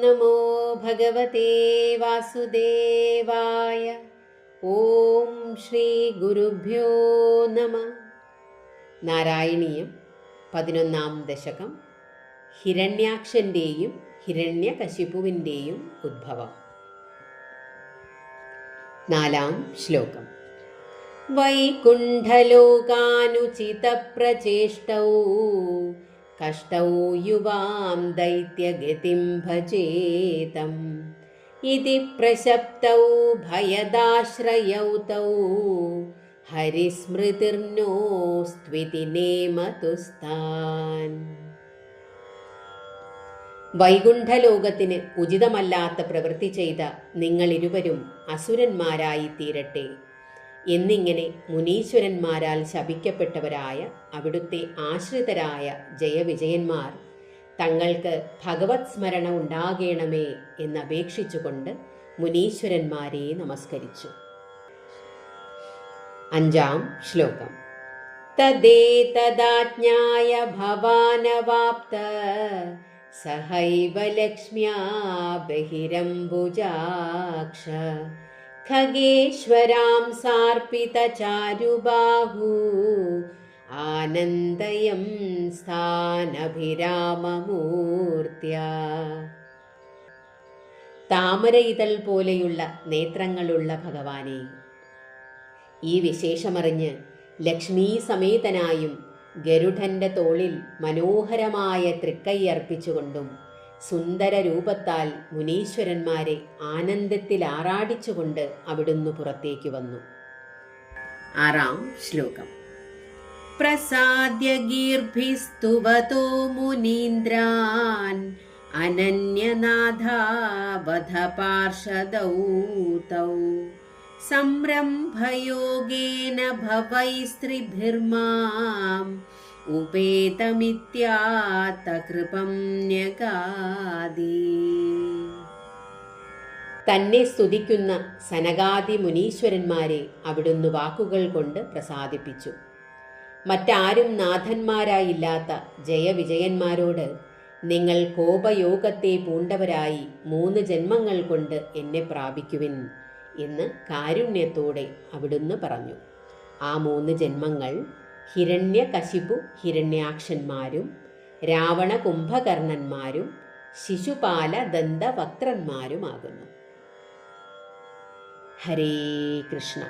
നമോ ഭഗവതേ വാസുദേവായ ഓം ശ്രീ ഗുരുഭ്യോ നമ നാരായണീയം പതിനൊന്നാം ദശകം ഹിരണ്യാക്ഷന്റെയും ഹിരണ്യകശിപുവിന്റെയും ഉദ്ഭവം നാലാം ശ്ലോകം. വൈകുണ്ഠലോകാനുചിതപ്രചേഷ്ടൗ കഷ്ടൗ യുവാം ദൈത്യഗതിം ഭജേതം. ഇതി प्रशप्तौ ഭയദാശ്രയൗ തൗ. ഹരിസ്മൃതിർനോസ്ത്വിതി നേമതുസ്താൻ. വൈകുണ്ഠലോകത്തിന് ഉചിതമല്ലാത്ത പ്രവൃത്തി ചെയ്ത നിങ്ങളിരുവരും അസുരന്മാരായി തീരട്ടെ എന്നിങ്ങനെ മുനീശ്വരന്മാരാൽ ശപിക്കപ്പെട്ടവരായ അവിടുത്തെ ആശ്രിതരായ ജയവിജയന്മാർ തങ്ങൾക്ക് ഭഗവത് സ്മരണ ഉണ്ടാകേണമേ എന്നപേക്ഷിച്ചുകൊണ്ട് മുനീശ്വരന്മാരെ നമസ്കരിച്ചു. അഞ്ചാം ശ്ലോകം. തദ്ദേതദാജ്ഞായ ഭവാനവാപ്ത ലക്ഷ്മ്യാ ബഹിരംബുജാക്ഷ खगेश्वरां सार्पितचारुबाहू आनन्दयं സ്ഥാനഭിരാമമൂർത്തിയ താമരയിതൾ പോലെയുള്ള നേത്രങ്ങളുള്ള ഭഗവാനെ ഈ വിശേഷമറിഞ്ഞ് ലക്ഷ്മീ സമേതനായും ഗരുഡന്റെ തോളിൽ മനോഹരമായ തൃക്കൈയർപ്പിച്ചുകൊണ്ടും സുന്ദര രൂപത്താൽ മുനീശ്വരന്മാരെ ആനന്ദത്തിൽ ആറാടിച്ചുകൊണ്ട് അവിടുന്ന് പുറത്തേക്ക് വന്നു. ആറാം ശ്ലോകം. പ്രസാദ്യ ഗീർഭിസ്തുവതോ മുനീന്ദ്രാൻ അനന്യനാഥാവധ പാർഷദൗ തൗ സംരംഭയോഗേന ഭവൈസ്ത്രിഭിർമാം ഉപേതമിത്യാതകൃപം ന്യഗാദി തന്നെ സ്തുതിക്കുന്ന സനകാദി മുനീശ്വരന്മാരെ അവിടുന്ന് വാക്കുകൾ കൊണ്ട് പ്രസാദിപ്പിച്ചു. മറ്റാരും നാഥന്മാരായില്ലാത്ത ജയവിജയന്മാരോട് നിങ്ങൾ കോപയോഗത്തെ പൂണ്ടവരായി മൂന്ന് ജന്മങ്ങൾ കൊണ്ട് എന്നെ പ്രാപിക്കുവിൻ എന്ന് കാരുണ്യത്തോടെ അവിടുന്ന് പറഞ്ഞു. ആ മൂന്ന് ജന്മങ്ങൾ ഹിരണ്യകശിപു ഹിരണ്യാക്ഷന്മാരും രാവണ കുംഭകർണന്മാരും ശിശുപാല ദന്തവക്ത്രന്മാരുമാകുന്നു ഹരേ കൃഷ്ണ.